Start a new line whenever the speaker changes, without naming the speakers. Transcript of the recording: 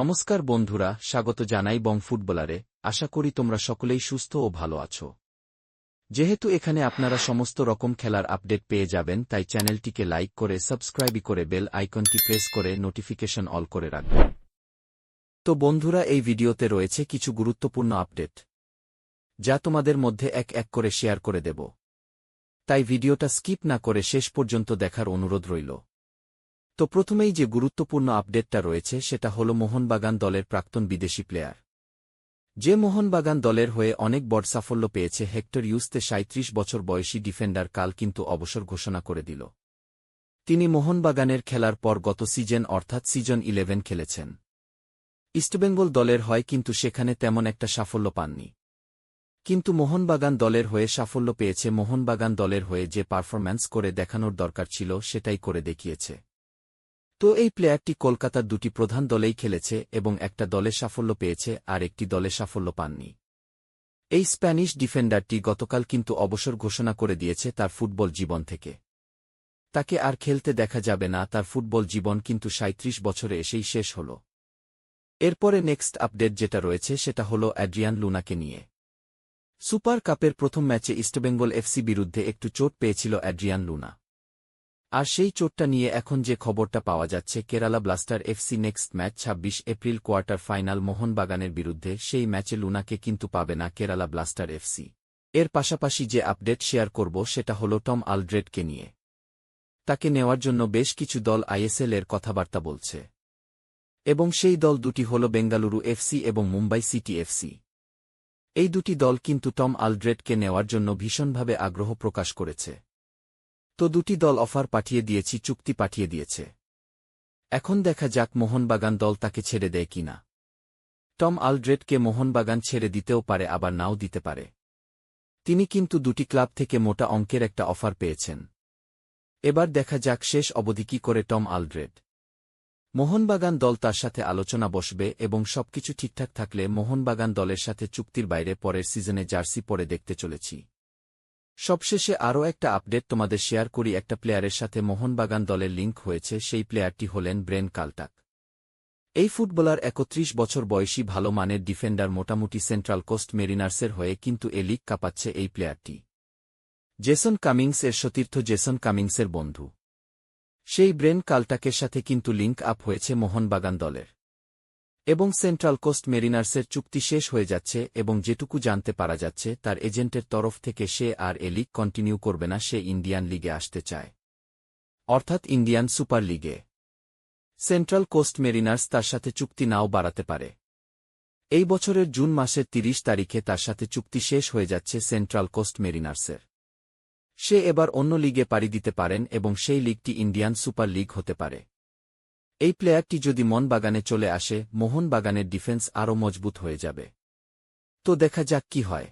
নমস্কার বন্ধুরা, স্বাগত জানাই বং ফুটবলারে। আশা করি তোমরা সকলেই সুস্থ ও ভালো আছো। যেহেতু এখানে আপনারা সমস্ত রকম খেলার আপডেট পেয়ে যাবেন, তাই চ্যানেলটিকে লাইক করে সাবস্ক্রাইব করে, বেল আইকনটি প্রেস করে, নোটিফিকেশন অল করে রাখবেন। তো বন্ধুরা, এই ভিডিওতে রয়েছে কিছু গুরুত্বপূর্ণ আপডেট, যা তোমাদের মধ্যে এক এক করে শেয়ার করে দেব। তাই ভিডিওটা স্কিপ না করে শেষ পর্যন্ত দেখার অনুরোধ রইল। তো প্রথমেই যে গুরুত্বপূর্ণ আপডেটটা রয়েছে সেটা হল মোহনবাগান দলের প্রাক্তন বিদেশি প্লেয়ার। যে মোহনবাগান দলের হয়ে অনেক বড় সাফল্য পেয়েছে হেক্টর ইউসতে সাঁত্রিশ বছর বয়সী ডিফেন্ডার কাল কিন্তু অবসর ঘোষণা করে দিল। তিনি মোহনবাগানের খেলার পর গত সিজন অর্থাৎ সিজন ইলেভেন খেলেছেন। ইস্টবেঙ্গল দলের হয় কিন্তু সেখানে তেমন একটা সাফল্য পাননি। কিন্তু মোহনবাগান দলের হয়ে সাফল্য পেয়েছে মোহনবাগান দলের হয়ে যে পারফরম্যান্স করে দেখানোর দরকার ছিল সেটাই করে দেখিয়েছে। তো এই প্লেয়ারটি কলকাতার দুটি প্রধান দলেই খেলেছে এবং একটা দলে সাফল্য পেয়েছে আর একটি দলে সাফল্য পাননি। এই স্প্যানিশ ডিফেন্ডারটি গতকাল কিন্তু অবসর ঘোষণা করে দিয়েছে তার ফুটবল জীবন থেকে। তাকে আর খেলতে দেখা যাবে না, তার ফুটবল জীবন কিন্তু সাঁত্রিশ বছরে এসেই শেষ হল। এরপরে নেক্সট আপডেট যেটা রয়েছে সেটা হল অ্যাড্রিয়ান লুনাকে নিয়ে। সুপার কাপের প্রথম ম্যাচে ইস্টবেঙ্গল এফসি বিরুদ্ধে একটু চোট পেয়েছিল অ্যাড্রিয়ান লুনা। আর সেই চোটটা নিয়ে এখন যে খবরটা পাওয়া যাচ্ছে, Kerala blaster FC next match ২৬ April quarter final মোহনবাগানের বিরুদ্ধে, সেই ম্যাচে লুনাকে কিন্তু পাবে না কেরালা ব্লাস্টার এফসি এর পাশাপাশি যে আপডেট শেয়ার করব, সেটা হল টম আলড্রেডকে নিয়ে। তাকে নেওয়ার জন্য বেশ কিছু দল আইএসএল এর কথাবার্তা বলছে। এবং সেই দল দুটি হল বেঙ্গালুরু এফসি এবং মুম্বাই সিটি এফসি এই দুটি দল কিন্তু টম আলড্রেডকে নেওয়ার জন্য ভীষণভাবে আগ্রহ প্রকাশ করেছে। তো দুটি দল অফার পাঠিয়ে দিয়েছি, চুক্তি পাঠিয়ে দিয়েছে। এখন দেখা যাক মোহনবাগান দল তাকে ছেড়ে দেয় কিনা। টম আলড্রেডকে মোহনবাগান ছেড়ে দিতেও পারে, আবার নাও দিতে পারে। তিনি কিন্তু দুটি ক্লাব থেকে মোটা অঙ্কের একটা অফার পেয়েছেন। এবার দেখা যাক শেষ অবধি কি করে টম আলড্রেড। মোহনবাগান দল তার সাথে আলোচনা বসবে এবং সবকিছু ঠিকঠাক থাকলে মোহনবাগান দলের সাথে চুক্তির বাইরে পরের সিজনে জার্সি পরে দেখতে চলেছি। সবশেষে আরও একটা আপডেট তোমাদের শেয়ার করি, একটা প্লেয়ারের সাথে মোহনবাগান দলের লিঙ্ক হয়েছে, সেই প্লেয়ারটি হলেন ব্রেন কালটাক এই ফুটবলার একত্রিশ বছর বয়সী, ভালো মানের ডিফেন্ডার, মোটামুটি সেন্ট্রাল কোস্ট মেরিনার্সের হয়ে কিন্তু এ লিগ কাঁপাচ্ছে এই প্লেয়ারটি। জেসন কামিংস এর সতীর্থ জেসন কামিংসের বন্ধু। সেই ব্রেন কালটাকের সাথে কিন্তু লিঙ্ক আপ হয়েছে মোহনবাগান দলের। এবং সেন্ট্রাল কোস্ট মেরিনার্সের চুক্তি শেষ হয়ে যাচ্ছে এবং যেটুকু জানতে পারা যাচ্ছে, তার এজেন্টের তরফ থেকে সে আর এ লিগ কন্টিনিউ করবে না, সে ইন্ডিয়ান লিগে আসতে চায়। অর্থাৎ ইন্ডিয়ান সুপার লিগে। সেন্ট্রাল কোস্ট মেরিনার্স তার সাথে চুক্তি নাও বাড়াতে পারে। এই বছরের জুন মাসের ৩০ তারিখে তার সাথে চুক্তি শেষ হয়ে যাচ্ছে সেন্ট্রাল কোস্ট মেরিনার্সের। সে এবার অন্য লিগে পাড়ি দিতে পারেন এবং সেই লিগটি ইন্ডিয়ান সুপার লিগ হতে পারে। এই প্লেয়ারটি যদি মন বাগানে চলে আসে মোহন বাগানের ডিফেন্স আরও মজবুত হয়ে যাবে। তো দেখা যাক কি হয়।